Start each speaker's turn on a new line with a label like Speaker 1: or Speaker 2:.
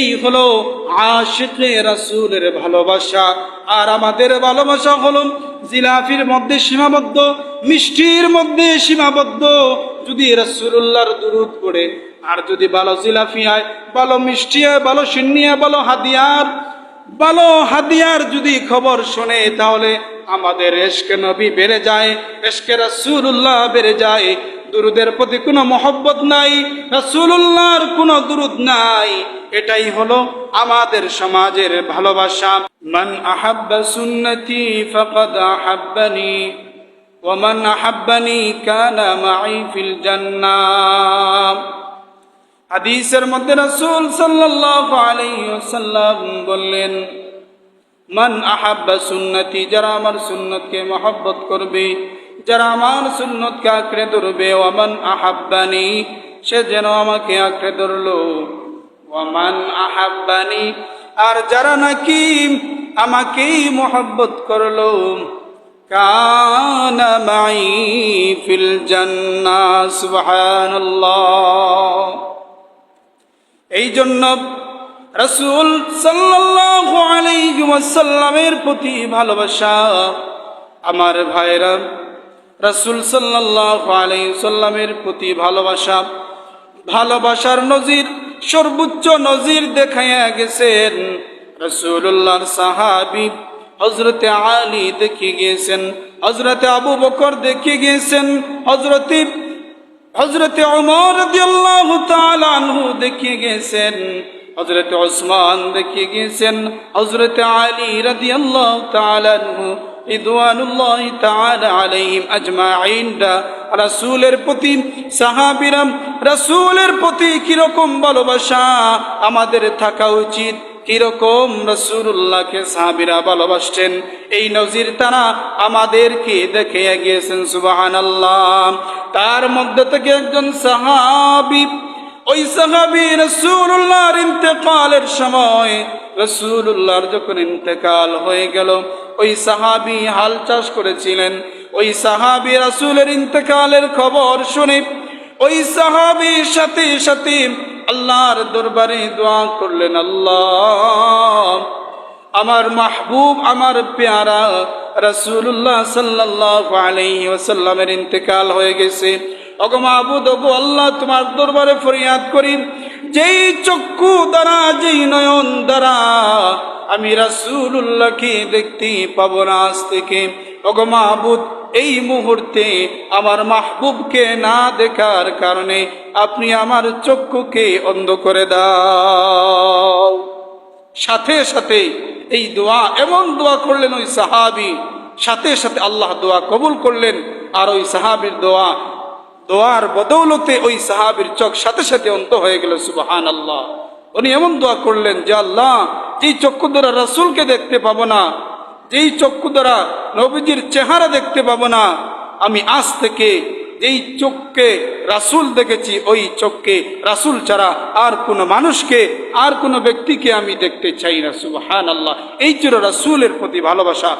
Speaker 1: এই হলো আশেকে রসুলের ভালোবাসা। আর আমাদের ভালোবাসা হলো জিলাফির মধ্যে সীমাবদ্ধ, মিষ্টির মধ্যে সীমাবদ্ধ। যদি রসুল্লাহর দুরুদ করে আর যদি ভালো জিলাফি হয়, ভালো মিষ্টি হয়, ভালো সিন্নি হয়, ভালো হাদিয়ার ভালো হাদিয়ার যদি খবর শোনে, তাহলে আমাদের এশকে নবী বেড়ে যায়, এশকে রসুল্লাহ বেড়ে যায়। দুরুদের প্রতি কোনো মহব্বত নাই রসুল্লাহর কোনো দুরুদ নাই। এটাই হলো আমাদের সমাজের ভালোবাসা। মান আহাব্বা সুন্নতি ফাকাদ আহাব্বানি ওমান আহাব্বানি কানা মাই ফিল জান্নাহ। হাদিসের মধ্যে রাসূল সাল্লাল্লাহু আলাইহি ওয়াসাল্লাম বললেন মান আহাব্বা সুন্নতি, যারা আমার সুন্নতকে মহব্বত করবে, যারা আমার সুন্নতকে আঁকড়ে ধরবে ওমান আহাব্বানি, সে যেন আমাকে আঁকড়ে ধরলো। ওমান আহাব্বানি, আর যারা নাকি আমাকেই মহব্বত করল। মাই ফিল এই জন্য রসুল আলাইহি ওয়াসাল্লামের প্রতি ভালোবাসা। আমার ভাইরা রসুল আলাইহি সাল্লামের প্রতি ভালোবাসা। ভালোবাসার নজির, সর্বোচ্চ নজির দেখাইয়া গেছেন রসুল্লাহর সাহাবি। হজরতে আলী দেখে গিয়েছেন হজরতে আবু বকর দেখে গিয়েছেন হজরতে হজরতে আনহু দেখিয়ে গেছেন হজরতে ওসমান দেখিয়ে গেছেন হজরত আলী আলাইহিম আজমাইন রাসূলের প্রতি রাসূলের প্রতি কীরকম ভালোবাসা আমাদের থাকা উচিত? কীরকম সাহাবিরা ভালোবাসছেন এই নজির তারা আমাদেরকে দেখে গিয়েছেন আল্লাহ তার মধ্যে থেকে একজন সাহাবি ওই সাহাবি রসুল্লাহর ইন্তেকালের সময় রসুল্লাহর যখন ইন্তেকাল হয়ে গেল, ওই সাহাবি হাল চাষ করেছিলেন। ওই সাহাবি রসুলের ইন্তেকালের খবর শুনে ওই সাহাবির সাথে সাথে আল্লাহর দরবারে দোয়া করলেন, আল্লাহ, আমার মাহবুব, আমার পেয়ারা রসুল্লাহ সাল্লাহ আলাইহি ওসাল্লামের ইন্তেকাল হয়ে গেছে। অগো মাহবুদ ওগো আল্লাহ, তোমার দরবারে ফরিয়াদ করি। যেই চক্ষু দ্বারা, যেই নয়ন দ্বারা আমি রাসুল্লাহকে দেখতে পাবো না আজ থেকে। ওগো মাহবুদ, এই মুহূর্তে আমার মাহবুবকে না দেখার কারণে আপনি আমার চক্ষুকে অন্ধ করে দাও। সাথে সাথে এই দোয়া, এমন দোয়া করলেন ওই সাহাবি, সাথে সাথে আল্লাহ দোয়া কবুল করলেন। আর ওই সাহাবির দোয়া দোয়ার বদৌলতে ওই সাহাবির চোখ সাথে সাথে অন্ত হয়ে গেল সুবাহান আল্লাহ উনি এমন দোয়া করলেন যে, আল্লাহ, যেই চক্ষু দ্বারা রসুলকে দেখতে পাবো না, যেই চক্ষু দ্বারা নবীজির চেহারা দেখতে পাবো না, আমি আজ থেকে যেই চোখকে রাসুল দেখেছি, ওই চোখকে রাসুল ছাড়া আর কোনো মানুষকে, আর কোনো ব্যক্তিকে আমি দেখতে চাই না সুবহান আল্লাহ এই ছিল রাসুলের প্রতি ভালোবাসা।